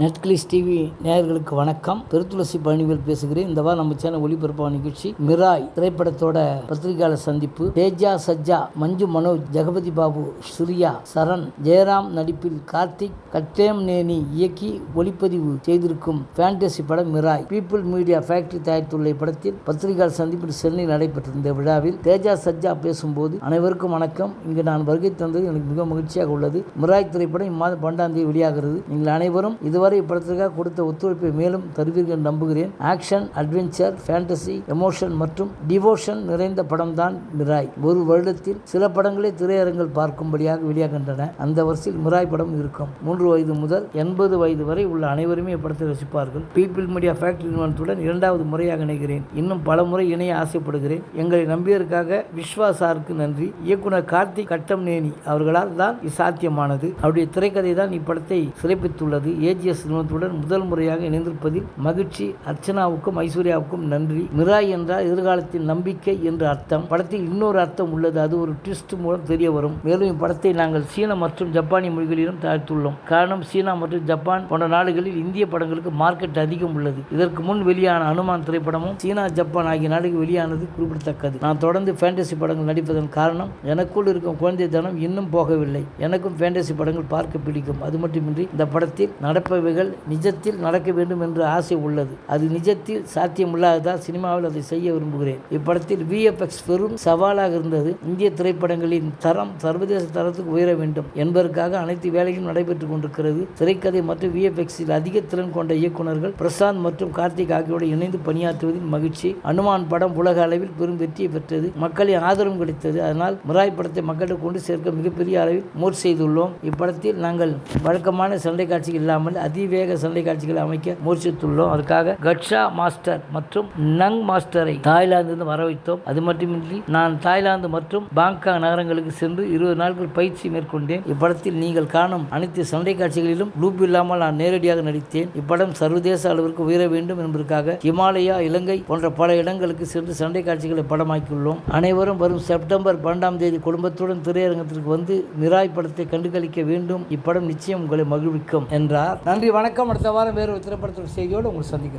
நெட்கிளிஸ் TV நேயர்களுக்கு வணக்கம். பெருத்துளசி பழனிவேல் பேசுகிறேன். இந்த வாரம் நம்ம சேனல் ஒளிபரப்பான நிகழ்ச்சி மிராய் திரைப்படத்தோட பத்திரிகையாளர் சந்திப்பு. தேஜா சஜ்ஜா மஞ்சு மனோஜ் ஜெகபதி பாபு ஸ்ரீயா சரண் ஜெயராம் நடிப்பில் கார்த்திக் கட்டேம் நேனி இயக்கி ஒளிப்பதிவு செய்திருக்கும் ஃபேண்டசி படம் மிராய். பீப்புள் மீடியா ஃபேக்டரி தயாரித்துள்ள இப்படத்தில் பத்திரிகையாளர் சந்திப்பில் சென்னையில் நடைபெற்ற இந்த விழாவில் தேஜா சஜ்ஜா பேசும்போது அனைவருக்கும் வணக்கம். இங்கு நான் வருகை தந்தது எனக்கு மிக மகிழ்ச்சியாக உள்ளது. மிராய் திரைப்படம் இம்மாதம் பன்னெண்டாம் தேதி வெளியாகிறது. நீங்கள் அனைவரும் இதுவரை இப்படத்திற்காக கொடுத்த ஒத்துழைப்பை மேலும் தருவீர்கள் நம்புகிறேன். ஆக்ஷன் அட்வென்ச்சர் ஃபேண்டசி எமோஷன் மற்றும் டிவோஷன் நிறைந்த படம் தான் மிராய். ஒரு வருடத்தில் சில படங்களே திரையரங்கில் பார்க்கும்படியாக வெளியாகின்றன. அந்த வரிசையில் மிராய் படம் இருக்கும். மூன்று வயது முதல் எண்பது வயது வரை உள்ள அனைவருமே இப்படத்தை ரசிப்பார்கள். பீப்பிள் மீடியா ஃபேக்டரி நிறுவனத்துடன் இரண்டாவது முறையாக இணைகிறேன். இன்னும் பல முறை இணைய ஆசைப்படுகிறேன். எங்களை நம்பியதற்காக விஸ்வா சாருக்கு நன்றி. இயக்குனர் கார்த்திக் கட்டம் நேனி அவர்களால் தான் இது சாத்தியமானது. அவருடைய திரைக்கதை தான் இப்படத்தை சிறப்பித்துள்ளது. ஏஜிஎஸ் நிறுவனத்துடன் முதல் முறையாக இணைந்திருப்பதில் மகிழ்ச்சி அர்ச்சனாவுக்கும் ஐஸ்வர்யாவுக்கும் நன்றி. மிராய் என்றால் எதிர்காலத்தின் நம்பிக்கை என்று அர்த்தம். படத்தில் இன்னொரு அர்த்தம் உள்ளது. அது ஒரு ட்விஸ்ட் மூலம் தெரிய வரும் மேலும் இப்படத்தை நாங்கள் சீன மற்றும் ஜப்பானிய மொழிகளிலும் தயாரித்துள்ளோம். காரணம் சீனா மற்றும் ஜப்பான் போன்ற நாடுகளில் இந்திய படங்களுக்கு மார்க்கெட் அதிகம் உள்ளது. இதற்கு முன் வெளியான அனுமான் திரைப்படமும் சீனா ஜப்பான் ஆகிய நாடுகள் வெளியானது குறிப்பிடத்தக்கது. நான் தொடர்ந்து ஃபேண்டசி படங்கள் நடிப்பதன் காரணம் எனக்குள் இருக்கும் குழந்தைத்தனம் இன்னும் போகவில்லை. எனக்கும் ஃபேண்டசி படங்கள் பார்க்க பிடிக்கும். அது மட்டுமின்றி இந்த படத்தில் போன்றவைகள் நிஜத்தில் நடக்க வேண்டும் என்ற ஆசை உள்ளது. அது நிஜத்தில் சாத்தியமில்லாததால் சினிமாவில் அதை செய்ய விரும்புகிறேன். இப்படத்தில் விஎஃப்எக்ஸ் பெரும் சவாலாக இருந்தது. இந்திய திரைப்படங்களின் தரம் சர்வதேச தரத்துக்கு உயர வேண்டும் என்பதற்காக அனைத்து வேலைகளும் நடைபெற்றுக் கொண்டிருக்கிறது. திரைக்கதை மற்றும் விஎஃப்எக்ஸில் அதிக திறன் கொண்ட இயக்குநர்கள் பிரசாந்த் மற்றும் கார்த்திக் ஆகியோடு இணைந்து பணியாற்றுவதில் மகிழ்ச்சி. அனுமான் படம் உலக அளவில் பெரும் வெற்றியை பெற்றது. மக்களின் ஆதரவும் கிடைத்தது. அதனால் மிராய் படத்தை மக்களிடம் கொண்டு சேர்க்க மிகப்பெரிய அளவில் மோர் செய்துள்ளோம். இப்படத்தில் நாங்கள் வழக்கமான சண்டை காட்சிகள் இல்லாமல் அதிவேக சண்டை காட்சிகளை அமைக்க முயற்சித்துள்ளோம். அதற்காக கட்ஷா மாஸ்டர் மற்றும் நங் மாஸ்டரை தாய்லாந்திலிருந்து வர வைத்தோம் அது மட்டுமின்றி நான் தாய்லாந்து மற்றும் பாங்காக் நகரங்களுக்கு சென்று இருபது நாட்கள் பயிற்சி மேற்கொண்டேன். இப்படத்தில் நீங்கள் காணும் அனைத்து சண்டை காட்சிகளிலும் லூப் இல்லாமல் நான் நேரடியாக நடித்தேன். இப்படம் சர்வதேச அளவிற்கு உயர வேண்டும் என்பதற்காக இமாலயா இலங்கை போன்ற பல இடங்களுக்கு சென்று சண்டை காட்சிகளை படமாக்கியுள்ளோம். அனைவரும் வரும் செப்டம்பர் பன்னெண்டாம் தேதி குடும்பத்துடன் திரையரங்கத்திற்கு வந்து மிராய் படத்தை கண்டுகளிக்க வேண்டும். இப்படம் நிச்சயம் உங்களை மகிழ்விக்கும் என்றார். நன்றி வணக்கம். அடுத்த வாரம் வேறு ஒரு திரைப்படத்தோட செய்தியோடு உங்களை சந்திக்கிறேன்.